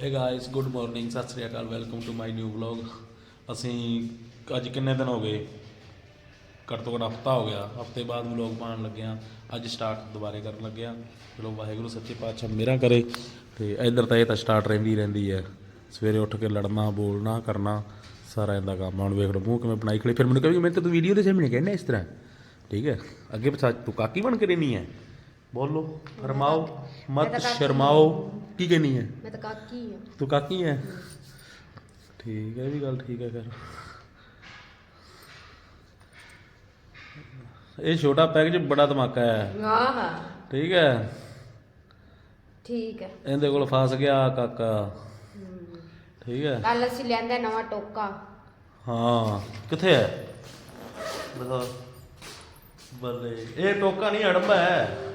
Hey guys good morning ਸਤਿ ਸ੍ਰੀ ਅਕਾਲ welcome to my new vlog ਅਸੀਂ ਅੱਜ ਕਿੰਨੇ ਦਿਨ ਹੋ ਗਏ? ਘੱਟ ਤੋਂ ਘੱਟ ਹਫਤਾ ਹੋ ਗਿਆ। ਹਫ਼ਤੇ ਬਾਅਦ ਵਲੌਗ ਪਾਉਣ ਲੱਗਿਆ ਅੱਜ ਸਟਾਰਟ ਦੁਬਾਰੇ ਕਰਨ ਲੱਗਿਆ ਹਾਂ। ਚਲੋ ਵਾਹਿਗੁਰੂ ਸੱਚੇ ਪਾਤਸ਼ਾਹ ਮੇਰਾ ਕਰੇ। ਤੇ ਇਧਰ ਤਾਂ ਇਹ ਤਾਂ ਸਟਾਰਟ ਰਹਿੰਦੀ ਰਹਿੰਦੀ ਹੈ। ਸਵੇਰੇ ਉੱਠ ਕੇ ਲੜਨਾ, ਬੋਲਣਾ, ਕਰਨਾ, ਸਾਰਾ ਇਹਦਾ ਕੰਮ ਆ। ਹੁਣ ਵੇਖ ਲਓ, ਮੂੰਹ ਕਿਵੇਂ ਬਣਾਈ ਖੜੀ। ਫਿਰ ਮੈਨੂੰ ਕਹੇਗੀ ਮੈਂ ਤਾਂ ਤੂੰ ਵੀਡੀਓ ਦੇ ਸਾਹਮਣੇ ਕਹਿੰਦਾ ਇਸ ਤਰ੍ਹਾਂ। ਠੀਕ ਹੈ। ਅੱਗੇ ਪਛਾ ਤੂੰ ਕਾਕੀ ਬਣ ਕੇ ਰਹਿਣੀ ਹੈ। ਬੋਲੋ ਫਰਮਾਓ ਮਤ ਸ਼ਰਮਾਓ। ਕੀ ਕਹਿਣੀ ਹੈ? ਮੈਂ ਤਾਂ ਕਾਕੀ ਆ ਤੂੰ ਕਾਕੀ ਹੈ? ਠੀਕ ਹੈ ਇਹ ਵੀ ਗੱਲ ਠੀਕ ਹੈ ਫਿਰ। ਇਹ ਛੋਟਾ ਪੈਕੇਜ ਬੜਾ ਧਮਾਕਾ ਹੈ। ਆਹ ਠੀਕ ਹੈ? ਠੀਕ ਹੈ। ਇਹਦੇ ਕੋਲ ਫਸ ਗਿਆ ਕਾਕਾ। ਠੀਕ ਹੈ? ਕੱਲ ਅਸੀਂ ਲਿਆਂਦਾ ਨਵਾਂ ਟੋਕਾ। ਹਾਂ। ਕਿੱਥੇ ਹੈ? ਦਿਖਾ ਬੱਲੇ। ਇਹ ਟੋਕਾ ਨਹੀਂ ਹੜੰਬਾ ਹੈ।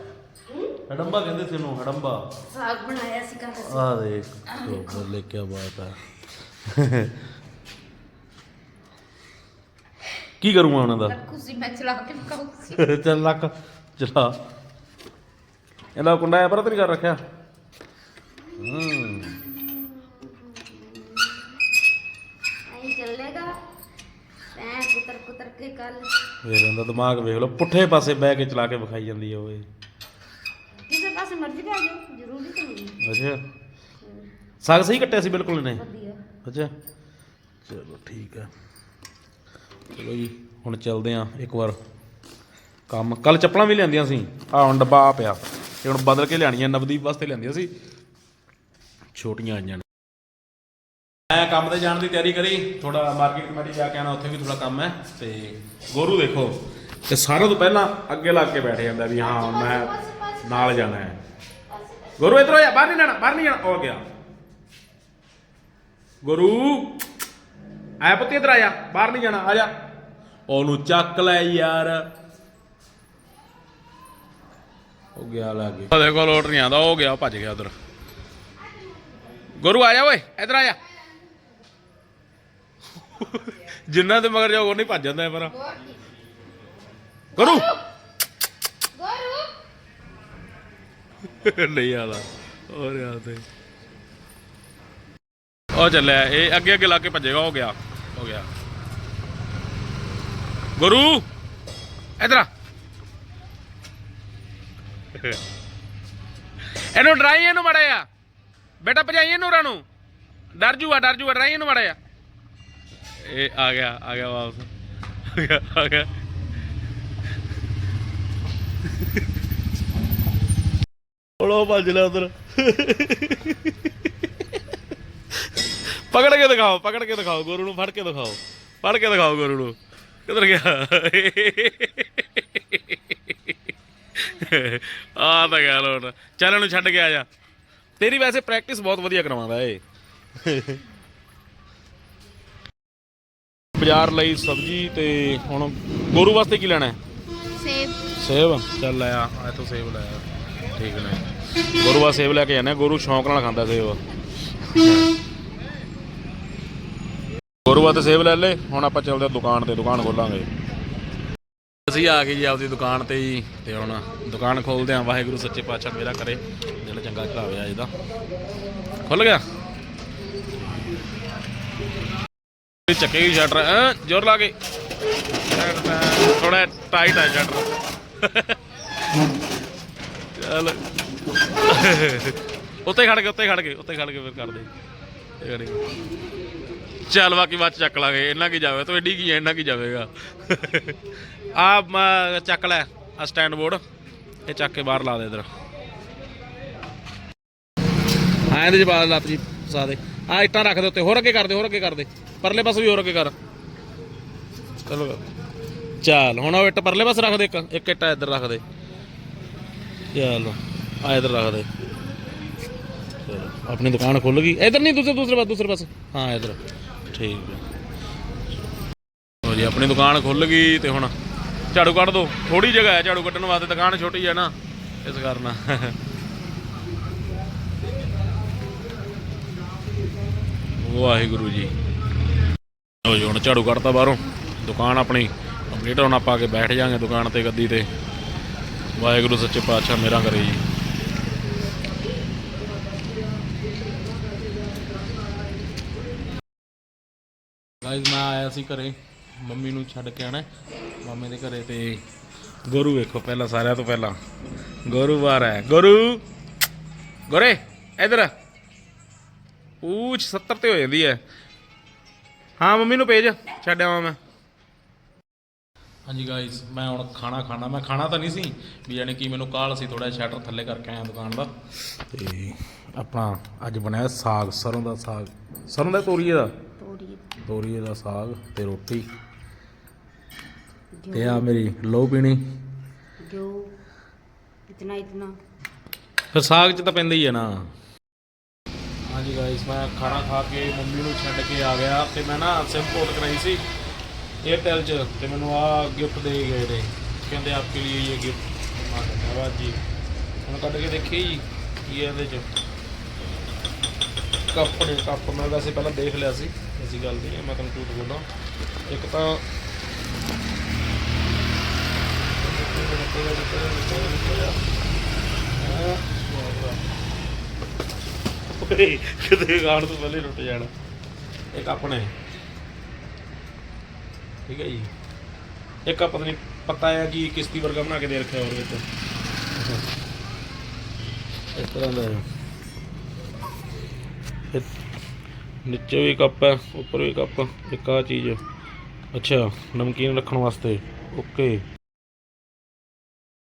ਹੜੰਬਾ ਕਹਿੰਦੇ ਸੀ ਇਹਨੂੰ ਹੜੰਬਾ। ਸਾਗ ਬਣਾਇਆ ਸੀ ਕੱਲ ਆ ਦੇਖ ਤੋ ਬੱਲੇ ਕੀ ਬਾਤ ਹੈ ਕੀ ਕਰੂੰਗਾ ਉਹਨਾਂ ਦਾ ਰੱਖੂ ਸੀ ਮੈਂ ਚਲਾ ਕੇ ਖਾਊ ਸੀ ਚੱਲ ਲੱਕ ਚਲਾ। ਇਹਦਾ ਕੁੰਡਾ ਹੈ ਪਰ ਤੇ ਨਹੀਂ ਕਰ ਰੱਖਿਆ? ਹੂੰ। ਐਂ ਚੱਲੇਗਾ। ਐ ਕੁਤਰ ਕੁਤਰ ਕੇ ਕੱਲ। ਫੇਰ ਇਹਦਾ ਦਿਮਾਗ ਵੇਖ ਲਓ ਪੁੱਠੇ ਪਾਸੇ ਬਹਿ ਕੇ ਚਲਾ ਕੇ ਵਿਖਾਈ ਜਾਂਦੀ ਹੈ ਓਏ ਕਿਸੇ ਪਾਸੇ ਮਰਜ਼ੀ ਤੇ ਆ ਜਾਓ ਜ਼ਰੂਰੀ ਤਾਂ ਨਹੀਂ ਅੱਛਾ। ਸਾਗ ਸਹੀ ਕੱਟਿਆ ਸੀ ਬਿਲਕੁਲ ਵਧੀਆ। ਅੱਛਾ। ਚਲੋ ਠੀਕ ਹੈ ਚਲੋ ਜੀ ਹੁਣ ਚੱਲਦੇ ਆਂ ਇੱਕ ਵਾਰ ਕੰਮ। ਕੱਲ ਚੱਪਲਾਂ ਵੀ ਲਿਆਂਦੀਆਂ ਸੀ। ਆ ਹੁਣ ਡੱਬਾ ਆ ਪਿਆ। ਤੇ ਹੁਣ ਬਦਲ ਕੇ ਲਿਆਣੀਆਂ ਨਵਦੀਪ ਵਾਸਤੇ ਲਿਆਂਦੀਆਂ ਸੀ। ਛੋਟੀਆਂ ਆਈਆਂ ਨੇ। ਮੈਂ ਕੰਮ ਤੇ ਜਾਣ ਦੀ ਤਿਆਰੀ ਕਰੀ। ਥੋੜਾ ਮਾਰਕੀਟ ਕਮੇਟੀ ਜਾ ਕੇ ਆਣਾ ਉੱਥੇ ਵੀ ਥੋੜਾ ਕੰਮ ਹੈ। ਤੇ ਗੋਰੂ ਦੇਖੋ। ਤੇ ਸਾਰਿਆਂ ਤੋਂ ਪਹਿਲਾਂ ਅੱਗੇ ਲੱਗ ਕੇ ਬੈਠ ਜਾਂਦਾ ਵੀ ਹਾਂ ਮੈਂ ਨਾਲ ਜਾਣਾ ਹੈ। ਗੁਰੂ ਇਧਰ ਆ ਜਾ ਬਾਹਰ ਨਹੀਂ ਜਾਣਾ ਬਾਹਰ ਨਹੀਂ ਜਾਣਾ। ਹੋ ਗਿਆ। ਗੁਰੂ ਆਇਆ ਪੁੱਤ ਇਧਰ ਆ ਜਾ ਬਾਹਰ ਨਹੀਂ ਜਾਣਾ ਆ ਜਾ। ਉਹਨੂੰ ਚੱਕ ਲੈ ਯਾਰ। ਹੋ ਗਿਆ ਲਾਗੇ। ਉਹਦੇ ਕੋਲ ਲੋਟ ਨਹੀਂ ਆਉਂਦਾ ਹੋ ਗਿਆ ਭੱਜ ਗਿਆ ਉਧਰ। ਗੁਰੂ ਆ ਜਾ ਓਏ ਇਧਰ ਆ ਜਾ। ਜਿੰਨਾ ਤੇ ਮਗਰ ਜਾਓ ਉਹ ਨਹੀਂ ਭੱਜ ਜਾਂਦਾ ਪਰ। ਗੁਰੂ! ਨਹੀਂ ਆਦਾ ਹੋਰ ਯਾਰ ਤੇ। ਉਹ ਚੱਲਿਆ, ਇਹ ਅੱਗੇ ਅੱਗੇ ਲਾ ਕੇ ਭੱਜੇਗਾ ਹੋ ਗਿਆ ਹੋ ਗਿਆ। ਗੁਰੂ, ਇਧਰ ਆ। ਇਹਨੂੰ ਡਰਾਈ ਇਹਨੂੰ ਮੜਿਆ ਬੇਟਾ ਭਜਾਈ ਇਹਨੂੰ ਰਾਂ ਨੂੰ। ਡਰ ਜੂਗਾ ਡਰ ਜੂਗਾ ਡਰਾਈ ਇਹਨੂੰ ਮੜਿਆ ਇਹ ਆ ਗਿਆ ਆ ਗਿਆ ਵਾਪਸ। ਆ ਗਿਆ ਆ ਗਿਆ। ਉਹ ਭੱਜ ਲਿਆ ਉਧਰ। ਪਕੜ ਕੇ ਦਿਖਾਓ ਪਕੜ ਕੇ ਦਿਖਾਓ ਗੁਰੂ ਨੂੰ ਫੜ ਕੇ ਦਿਖਾਓ। ਫੜ ਕੇ ਦਿਖਾਓ ਗੁਰੂ ਨੂੰ। ਕਿੱਧਰ ਗਿਆ? ਆ ਤਾਂ ਗਿਆ ਲੋਟ ਚੱਲ ਇਹਨੂੰ ਛੱਡ ਕੇ ਆ ਜਾ। ਤੇਰੀ ਵੈਸੇ ਪ੍ਰੈਕਟਿਸ ਬਹੁਤ ਵਧੀਆ ਕਰਵਾਉਂਦਾ ਏ। ਬਾਜ਼ਾਰ ਲਈ ਸਬਜ਼ੀ ਤੇ ਹੁਣ ਗੋਰੂ ਵਾਸਤੇ ਕੀ ਲੈਣਾ ਹੈ ਸੇਬ। ਸੇਬ? ਚੱਲ ਲੈ ਆ ਆ ਤੂੰ ਸੇਬ ਲੈ ਆ। ਠੀਕ ਨੇ। ਗੋਰੂ ਵਾ ਸੇਬ ਲੈ ਕੇ ਆ, ਗੁਰੂ ਸ਼ੌਂਕ ਨਾਲ ਖਾਂਦਾ ਸੇਬ ਗੋਰੂ ਵਾ ਤੇ ਸੇਬ ਲੈ ਲੈ, ਹੁਣ ਆਪਾਂ ਚੱਲਦੇ ਆ ਦੁਕਾਨ ਤੇ, ਦੁਕਾਨ ਖੋਲਾਂਗੇ। ਅਸੀਂ ਆ ਗਏ ਜੀ ਆਪਦੀ ਦੁਕਾਨ ਤੇ ਜੀ, ਤੇ ਹੁਣ ਦੁਕਾਨ ਖੋਲਦੇ ਆ, ਵਾਹਿਗੁਰੂ ਸੱਚੇ ਪਾਤਸ਼ਾਹ ਮੇਰਾ ਕਰੇ ਦਿਨ ਚੰਗਾ ਚੜਾਵੇ ਅੱਜ ਦਾ ਖੁੱਲ ਗਿਆ? ਚੱਕੇਗੀ ਸ਼ਟਰ ਐ ਜ਼ੋਰ ਲਾ ਕੇ। ਥੋੜਾ ਟਾਈਟ ਹੈ ਸ਼ਟਰ। ਚੱਲ। ਉੱਤੇ ਖੜ ਗਏ ਉੱਤੇ ਖੜ ਗਏ ਉੱਤੇ ਖੜ ਕੇ ਫਿਰ ਕਰ ਇਹ ਖੜ। ਕੇ। ਚੱਲ ਬਾਕੀ ਬਾਅਦ 'ਚ ਚੱਕ ਲਾਂਗੇ, ਇੰਨਾ ਕੀ ਜਾਵੇ ਤੂੰ ਐਡੀ ਕੀ ਹੈ, ਇੰਨਾ ਕੀ ਜਾਵੇਗਾ। ਆ ਚੱਕ ਲੈ ਆ ਸਟੈਂਡ ਬੋਰਡ ਇਹ ਚੱਕ ਕੇ ਬਾਹਰ ਲਾ ਦੇ ਇਧਰ। ਹਾਂ, ਇਹਦੇ ਚ ਲੱਤ ਜੀ, ਫਸਾ ਦੇ। ਆ ਇੱਟਾਂ ਰੱਖ ਦੇ ਉੱਤੇ, ਹੋਰ ਅੱਗੇ ਕਰ ਦੇ, ਹੋਰ ਅੱਗੇ ਕਰ ਦੇ। ਪਰਲੇ ਪਾਸੇ ਵੀ ਹੋਰ ਅੱਗੇ ਕਰ। ਚਲੋ। ਚੱਲ, ਹੁਣ ਉਹ ਇੱਟ ਪਰਲੇ ਪਾਸੇ ਰੱਖ ਦੇ ਇੱਕ ਇੱਕ ਇੱਟਾ ਇੱਧਰ ਰੱਖ ਦੇ। ਚੱਲ। ਆ ਇੱਧਰ ਰੱਖ ਦੇ। ਚਲੋ ਆਪਣੀ ਦੁਕਾਨ ਖੁੱਲ ਗਈ। ਇੱਧਰ ਨਹੀਂ, ਦੂਸਰੇ ਦੂਸਰੇ ਪਾਸੇ ਦੂਸਰੇ ਪਾਸੇ। ਹਾਂ, ਇੱਧਰ। ਠੀਕ ਹੈ। ਹੋ ਜੀ, ਆਪਣੀ ਦੁਕਾਨ ਖੁੱਲ ਗਈ ਤੇ ਹੁਣ ਝਾੜੂ ਕੱਢ ਦੋ। ਥੋੜੀ ਜਗ੍ਹਾ ਹੈ ਝਾੜੂ ਕੱਢਣ ਵਾਸਤੇ, ਦੁਕਾਨ ਛੋਟੀ ਹੈ ਨਾ। ਇਸ ਕਾਰਨ। ਵਾਹਿਗੁਰੂ ਜੀ। ਲਓ ਜੀ, ਹੁਣ ਝਾੜੂ ਕੱਢਤਾ ਬਾਹਰੋਂ। ਦੁਕਾਨ ਆਪਣੀ ਕੰਪਲੀਟ ਹੋਣਾ ਪਾ ਕੇ ਬੈਠ ਜਾਾਂਗੇ ਦੁਕਾਨ ਤੇ ਗੱਦੀ ਤੇ। ਵਾਹਿਗੁਰੂ ਸੱਚੇ ਪਾਤਸ਼ਾਹ, ਮੇਰਾ ਕਰੇ ਜੀ। ਗਾਇਜ਼ ਮੈਂ ਆਇਆ ਸੀ ਘਰੇ। ਮੰਮੀ ਨੂੰ ਛੱਡ ਕੇ ਆਣਾ ਮਾਮੇ ਦੇ ਘਰੇ ਤੇ ਗੋਰੂ ਵੇਖੋ, ਪਹਿਲਾਂ ਸਾਰਿਆਂ ਤੋਂ ਪਹਿਲਾਂ। ਗੋਰੂ ਬਾਹਰ ਹੈ ਗੋਰੂ! ਗੋਰੇ, ਇਧਰ ਪੂਛ 70 ਤੇ ਹੋ ਜਾਂਦੀ ਹੈ। ਹਾਂ, ਮੰਮੀ ਨੂੰ ਭੇਜ। ਛੱਡ ਆਵਾਂ ਮੈਂ। ਹਾਂਜੀ ਗਾਇਸ ਮੈਂ ਹੁਣ ਖਾਣਾ ਖਾਣਾ। ਮੈਂ ਖਾਣਾ ਤਾਂ ਨਹੀਂ ਸੀ, ਵੀ ਯਾਨੀ ਕਿ ਮੈਨੂੰ ਕਾਲ ਸੀ ਥੋੜਾ ਸ਼ਟਰ ਥੱਲੇ ਕਰਕੇ ਆਇਆ ਦੁਕਾਨ ਦਾ। ਤੇ ਆਪਣਾ ਅੱਜ ਬਣਿਆ ਸਾਗ, ਸਰੋਂ ਦਾ ਸਾਗ। ਸਰੋਂ ਦਾ ਤੋਰੀਏ ਦਾ? ਤੋੜੀ ਤੋਰੀਏ ਦਾ ਸਾਗ ਤੇ ਰੋਟੀ। ਤੇ ਆ ਮੇਰੀ ਲੋ ਪੀਣੀ। ਜੋ ਇਤਨਾ ਇਤਨਾ। ਫਿਰ ਸਾਗ ਚ ਤਾਂ ਪੈਂਦਾ ਹੀ ਹੈ ਨਾ। ਹਾਂਜੀ ਗਾਇਸ ਮੈਂ ਖਾਣਾ ਖਾ ਕੇ ਮੰਮੀ ਨੂੰ ਛੱਡ ਕੇ ਆ ਗਿਆ ਤੇ ਮੈਂ ਨਾ ਸਿਮ ਪੋਰਟ ਕਰਾਈ ਸੀ 에ਅਰਟੈਲ ਚ ਤੇ ਮੈਨੂੰ ਆ ਗਿਫਟ ਦੇ ਗਏ ਨੇ। ਕਹਿੰਦੇ ਆਪਕੇ ਲਈ ਇਹ ਗਿਫਟ ਮਾ ਧੰਨਵਾਦ ਜੀ। ਹੁਣ ਕੱਢ ਕੇ ਦੇਖੀ ਜੀ ਕੀ ਹੈ ਇਹਦੇ ਚ। ਕੱਪ ਨੇ ਕੱਪ ਮੈਂ ਵੈਸੇ ਪਹਿਲਾਂ ਦੇਖ ਲਿਆ ਸੀ। ਐਸੀ ਗੱਲ ਨਹੀਂ ਹੈ, ਮੈਂ ਤੁਹਾਨੂੰ ਝੂਠ ਬੋਲਾਂ। ਇੱਕ ਤਾਂ ਓਏ, ਕਿਤੇ ਗਾਣ ਤੋਂ ਪਹਿਲੇ ਟੁੱਟ ਜਾਣਾ। ਇੱਕ ਆਪਣੇ। ਠੀਕ ਹੈ ਜੀ। ਇੱਕ ਆ, ਪਤਾ ਨਹੀਂ, ਪਤਾ ਹੈ ਕਿ ਕਿਸ਼ਤੀ ਵਰਗਾ ਬਣਾ ਕੇ ਦੇ ਰੱਖਿਆ ਹੋਰ ਵਿੱਚ। ਇਸ ਤਰ੍ਹਾਂ ਦਾ ਹੈ। ਫਿਰ ਨੀਚੇ ਵੀ ਕੱਪ ਹੈ ਉੱਪਰ ਵੀ ਕੱਪ ਇੱਕ ਆ ਚੀਜ਼। ਅੱਛਾ ਨਮਕੀਨ ਰੱਖਣ ਵਾਸਤੇ। ਓਕੇ।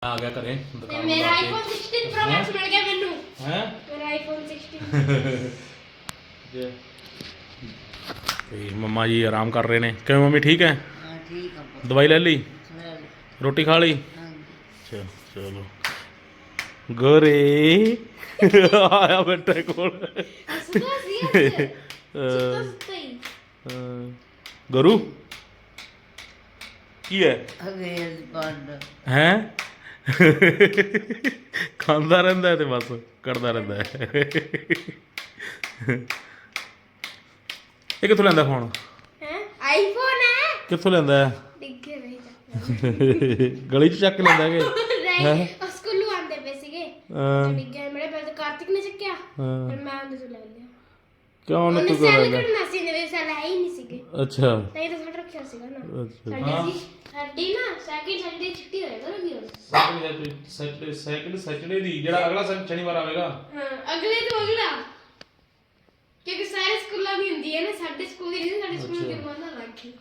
ਆ ਗਿਆ ਘਰੇ ਦੁਕਾਨ ਮੇਰਾ ਆਈਫੋਨ 16 Pro Max ਮਿਲ ਗਿਆ ਮੈਨੂੰ। ਹੈ? ਮੇਰਾ ਆਈਫੋਨ 16 ਜੇ। ਤੇ ਮੰਮਾ ਜੀ ਆਰਾਮ ਕਰ ਰਹੇ ਨੇ। ਕਿਵੇਂ ਮੰਮੀ ਠੀਕ ਹੈ? ਹਾਂ ਠੀਕ ਆ ਦਵਾਈ ਲੈ ਲਈ? ਹਾਂ ਰੋਟੀ ਖਾ ਲਈ? ਅੱਛਾ ਚਲੋ। ਗੋਰੇ। ਆਇਆ ਬੈਠਾ ਕੋਲ। ਸੁਣਾ ਸੀ ਅਹ, ਸੁੱਤਾ ਹੀ ਅਹ, ਗੁਰੂ ਕੀ ਹੈ ਅਵੇਲ ਬੰਦ ਹੈ ਖਾਂਦਾ ਰਹਿੰਦਾ ਹੈ ਤੇ ਬਸ ਕਰਦਾ ਰਹਿੰਦਾ ਹੈ ਇਹ ਕਿੱਥੋਂ ਲੈਂਦਾ ਫੋਨ ਹੈ ਆਈਫੋਨ ਹੈ ਕਿੱਥੋਂ ਲੈਂਦਾ ਹੈ ਡਿੱਗੇ ਰਹੀ ਗਲੀ 'ਚ ਚੱਕ ਕੇ ਲੈਂਦਾ ਕਿ ਨਹੀਂ ਉਹ ਸਕੂਲੋਂ ਆਂਦੇ ਪਏ ਸੀਗੇ ਅਹ, ਡਿੱਗੇ ਮੇਰੇ ਪਹਿਲੇ ਤਾਂ ਕਾਰਤਿਕ ਨੇ ਚੱਕਿਆ ਫਿਰ ਮੈਂ ਉਹਦੇ ਤੋਂ ਲੈ ਲਿਆ ਕਿਉਂ ਉਹਨੇ ਤੂੰ ਕਰਨਾ ਸੀ ਸੈਲ ਨਹੀਂ ਸੀਗੇ। ਅੱਛਾ। ਨਹੀਂ ਤਾਂ ਛੱਡ ਰੱਖਿਆ ਸੀਗਾ ਨਾ। ਅੱਛਾ। ਸਾਡੀ ਨਾ ਸੈਕਿੰਡ ਸੰਡੇ ਛੁੱਟੀ ਹੋਇਆ ਕਰੇਗੀ ਹੁਣ। ਸੈਟਰਡੇ ਸੈਕਿੰਡ ਸੈਟਰਡੇ ਦੀ ਜਿਹੜਾ ਅਗਲਾ ਸਨ- ਸ਼ਨੀਵਾਰ ਆਵੇਗਾ। ਹਾਂ ਅਗਲੇ ਤੋਂ ਅਗਲਾ। ਕਿਉਂਕਿ ਸਾਰੇ ਸਕੂਲਾਂ ਦੀ ਹੁੰਦੀ ਹੈ ਨਾ ਸਾਡੇ ਸਕੂਲ ਦੀ ਨਹੀਂ ਸਾਡੇ ਸਕੂਲ ਦੀ ਰਮਾਨਾ ਲੱਗ ਗਈ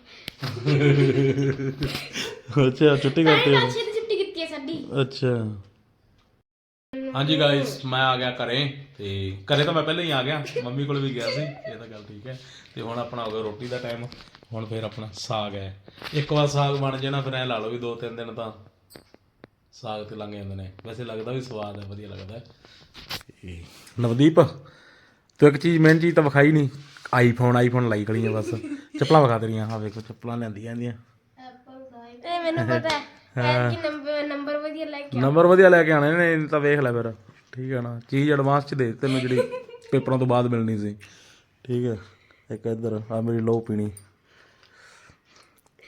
ਅੱਛਾ ਛੁੱਟੀ ਤਾਂ ਕਰਤੇ ਹੀ ਹੋ ਤਾਂ ਛੇਤੀ ਛੁੱਟੀ ਕੀਤੀ ਹੈ ਸਾਡੀ। ਅੱਛਾ। ਹਾਂਜੀ ਗਾਇਸ ਮੈਂ ਆ ਗਿਆ ਘਰੇ ਤੇ ਘਰੇ ਤਾਂ ਮੈਂ ਪਹਿਲਾਂ ਹੀ ਆ ਗਿਆ, ਮੰਮੀ ਕੋਲ ਵੀ ਗਿਆ ਸੀ, ਇਹ ਤਾਂ ਗੱਲ ਠੀਕ ਹੈ। ਤੇ ਹੁਣ ਆਪਣਾ ਹੋ ਗਿਆ ਰੋਟੀ ਦਾ ਟਾਈਮ ਹੁਣ ਫੇਰ ਆਪਣਾ ਸਾਗ ਹੈ। ਇੱਕ ਵਾਰ ਸਾਗ ਬਣ ਜਾਣਾ ਫਿਰ ਐ ਲਾ ਲਓ ਵੀ ਦੋ ਤਿੰਨ ਦਿਨ ਤਾਂ ਸਾਗ ਤੇ ਲੰਘ ਜਾਂਦੇ ਨੇ। ਵੈਸੇ ਲੱਗਦਾ ਵੀ ਸਵਾਦ ਹੈ, ਵਧੀਆ ਲੱਗਦਾ ਹੈ। ਨਵਦੀਪ, ਤੂੰ ਇੱਕ ਚੀਜ਼ ਮੈਂ ਚੀਜ਼ ਤਾਂ ਵਿਖਾਈ ਨਹੀਂ। ਆਈਫੋਨ ਆਈਫੋਨ ਲਾਈ ਖੜੀਆਂ ਬਸ। ਚੱਪਲਾਂ ਵਿਖਾ ਤੇਰੀਆਂ। ਆ ਵੇਖੋ, ਚੱਪਲਾਂ ਲੈਂਦੀਆਂ ਜਾਂਦੀਆਂ ਇਹ ਮੈਨੂੰ ਪਤਾ ਹੈ। ਕਿ ਨੰਬਰ ਨੰਬਰ ਵਧੀਆ ਲੈ ਕੇ ਨੰਬਰ ਵਧੀਆ ਲੈ ਕੇ ਆਣੇ ਨੇ ਇਹ ਤਾਂ ਵੇਖ ਲੈ ਫਿਰ। ਠੀਕ ਹੈ ਨਾ? ਚੀਜ਼ ਐਡਵਾਂਸ ਚ ਦੇ ਤੈਨੂੰ ਜਿਹੜੀ ਪੇਪਰਾਂ ਤੋਂ ਬਾਅਦ ਮਿਲਣੀ ਸੀ। ਠੀਕ ਹੈ ਇੱਕ ਇੱਧਰ ਆ ਮੇਰੀ ਲੋ ਪੀਣੀ।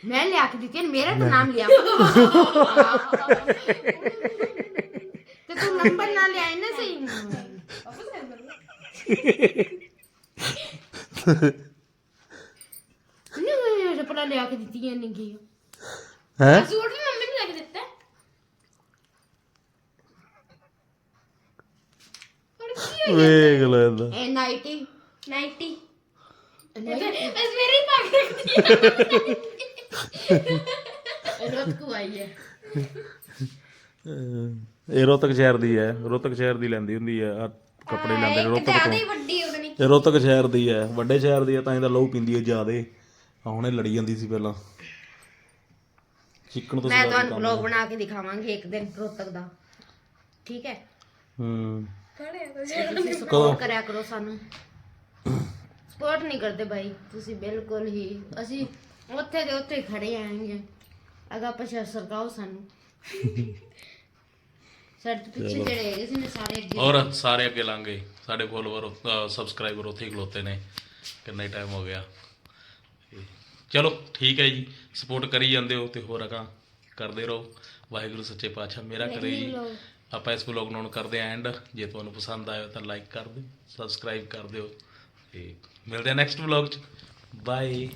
ਮੈਂ ਲਿਆ ਕੇ ਦਿੱਤੀ ਮੇਰਾ ਤਾਂ ਨਾਮ ਲਿਆ। ਤੇ ਤੂੰ ਨੰਬਰ ਨਾ ਲਿਆਈ ਨਾ ਸਹੀ। ਨਹੀਂ ਰਪੜਾ ਲਿਆ ਕੇ ਦਿੱਤੀਆਂ ਨਹੀਂ ਗਈ। ਹੈ? ਸੂਟ ਵੀ ਮੰਮੀ ਨੇ ਲੈ ਕੇ ਦਿੱਤਾ ਹੋਰ ਕੀ ਵੇਖ ਲੈ ਇਹਦਾ। ਇਹ ਨਾਈਟੀ 90 ਬਸ ਮੇਰੀ ਪਾ ਕੇ ਰੱਖਦੀ ਰੋਤ ਕੋ ਆਈ ਹੈ ਇਹ ਰੋਤਕ ਸ਼ਹਿਰ ਦੀ ਹੈ। ਰੋਤਕ ਸ਼ਹਿਰ ਦੀ ਲੈਂਦੀ ਹੁੰਦੀ ਹੈ। ਆ ਕੱਪੜੇ ਲੈਂਦੇ ਨੇ ਰੋਤਕ ਤੋਂ ਹੀ ਵੱਡੀ ਉਹਦੇ ਨਹੀਂ ਇਹ ਰੋਤਕ ਸ਼ਹਿਰ ਦੀ ਹੈ। ਵੱਡੇ ਸ਼ਹਿਰ ਦੀ ਹੈ ਤਾਂ ਇਹਦਾ ਲਹੂ ਪਿੰਦੀ ਹੈ ਜਿਆਦੇ। ਆ ਹੁਣੇ ਲੜੀ ਜਾਂਦੀ ਸੀ ਪਹਿਲਾਂ। ਚਿੱਕਣ ਤੋਂ ਮੈਂ ਤੁਹਾਨੂੰ ਵਲੌਗ ਬਣਾ ਕੇ ਦਿਖਾਵਾਂਗੀ ਇੱਕ ਦਿਨ ਰੋਤਕ ਦਾ। ਠੀਕ ਹੈ? ਹੂੰ। ਤੁਸੀਂ ਸਪੋਰਟ ਕਰਿਆ ਕਰੋ ਸਾਨੂੰ। ਸਪੋਰਟ ਨਹੀਂ ਕਰਦੇ ਭਾਈ ਤੁਸੀਂ ਬਿਲਕੁਲ ਹੀ। ਅਸੀਂ ਉੱਥੇ ਦੇ ਉੱਥੇ ਹੀ ਖੜੇ ਆਂਗੇ। ਅਗਾ ਪਛਾ ਸਰਕਾਓ ਸਾਨੂੰ। ਸਾਡੇ ਪਿੱਛੇ ਜਿਹੜੇ ਹੈਗੇ ਸੀ ਨੇ ਸਾਰੇ ਅੱਗੇ ਔਰ ਸਾਰੇ ਅੱਗੇ ਲੰਘ ਗਏ। ਸਾਡੇ ਫੋਲੋਵਰ ਸਬਸਕ੍ਰਾਈਬਰ ਉੱਥੇ ਹੀ ਖਲੋਤੇ ਨੇ। ਕਿੰਨਾ ਹੀ ਟਾਈਮ ਹੋ ਗਿਆ। ਤੇ ਚਲੋ ਠੀਕ ਹੈ ਜੀ। ਸਪੋਰਟ ਕਰੀ ਜਾਂਦੇ ਹੋ ਤੇ ਹੋਰ ਅਗਾ ਕਰਦੇ ਰਹੋ। ਵਾਹਿਗੁਰੂ ਸੱਚੇ ਪਾਤਸ਼ਾਹ ਮੇਰਾ ਕਰੇ ਜੀ। ਆਪਾਂ ਇਸ ਵਲੌਗ ਨੂੰ ਕਰਦੇ ਆਂ ਐਂਡ। ਜੇ ਤੁਹਾਨੂੰ ਪਸੰਦ ਆਇਆ ਤਾਂ ਲਾਈਕ ਕਰ ਦਿਓ ਸਬਸਕ੍ਰਾਈਬ ਕਰ ਦਿਓ ਤੇ ਮਿਲਦੇ ਆ ਨੈਕਸਟ ਵਲੌਗ ਚ। ਬਾਏ